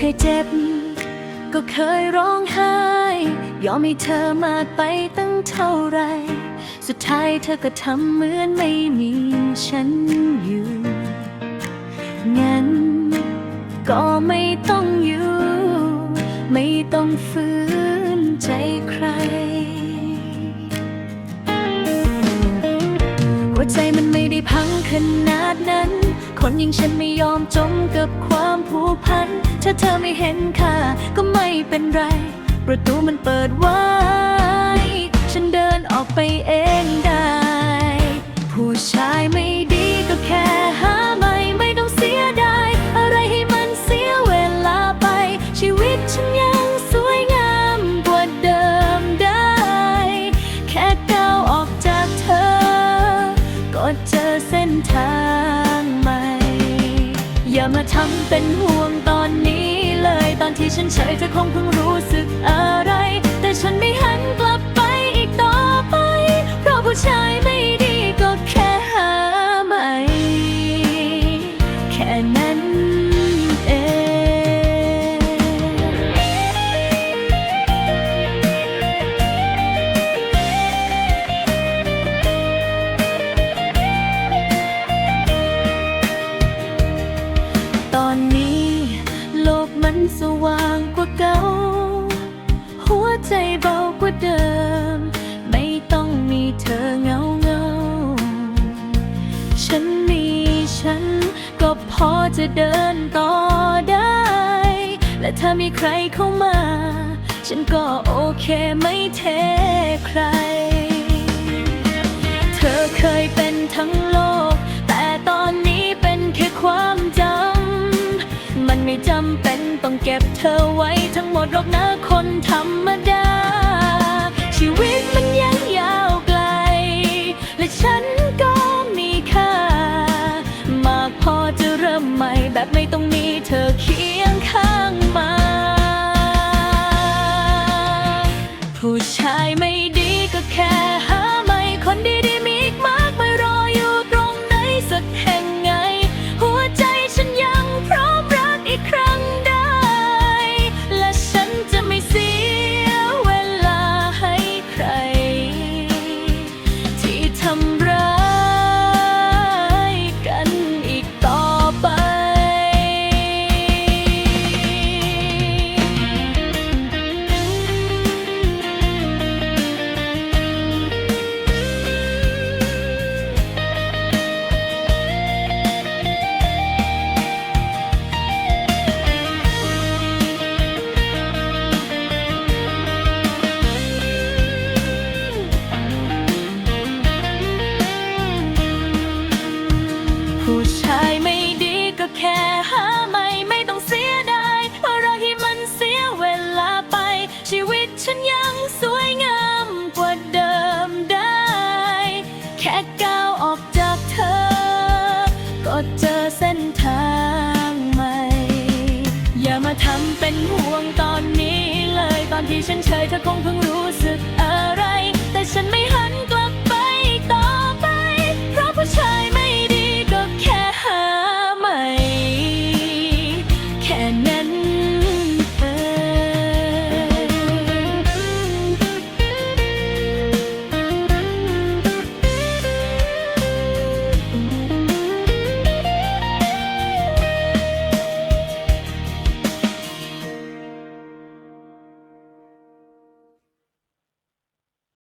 คยเจ็บ ก็เคยร้องไห้ ยอมให้เธอมากไปตั้งเท่าไร สุดท้ายเธอก็ทำเหมือนไม่มีฉันอยู่ งั้น ก็ไม่ต้องอยู่ ไม่ต้องฝืนใจใคร หัวใจมันไม่ได้พังขนาดนั้น คนอย่งฉันไม่ยอมจมกับความผูกพัน ถ้าเธอไม่เห็นค่าก็ไม่เป็นไร ประตูมันเปิดไว้ ฉันเดินออกไปเองได้ ผู้ชายไม่ดีก็แค่หาใหม่ไม่ต้องเสียดายอะไรให้มันเสียเวลาไป ชีวิตฉันยังสวยงามกว่าเดิมได้ แค่ก้าวออกจากเธอ ก็เจอเส้นทาง มาทำเป็นห่วงตอนนี้เลย ตอนที่ฉันเฉยเธอคงเพิ่งรู้สึกอะไร แต่ฉันไม่หันกลับไปอีกต่อไป เพราะผู้ชายไม่ ใจเบากว่าเดิม ไม่ต้องมีเธอเงาเงาฉันมีฉันก็พอจะเดินต่อได้ และถ้ามีใครเข้ามา ฉันก็โอเคไม่เทใคร เธอเคยเป็นทั้งโลก เก็บเธอไว้ทั้งหมดหรอกนะคนธรรมดา ชีวิตมันยังยาวไกล และฉันก็มีค่า มากพอจะเริ่มใหม่แบบไม่ต้องมีเธอเคียงข้างมา ฉันยังสวยงามกว่าเดิมได้ แค่ก้าวออกจากเธอ ก็เจอเส้นทางใหม่ อย่ามาทำเป็นห่วงตอนนี้เลยตอนที่ฉันเฉยเธอคงเพิ่ง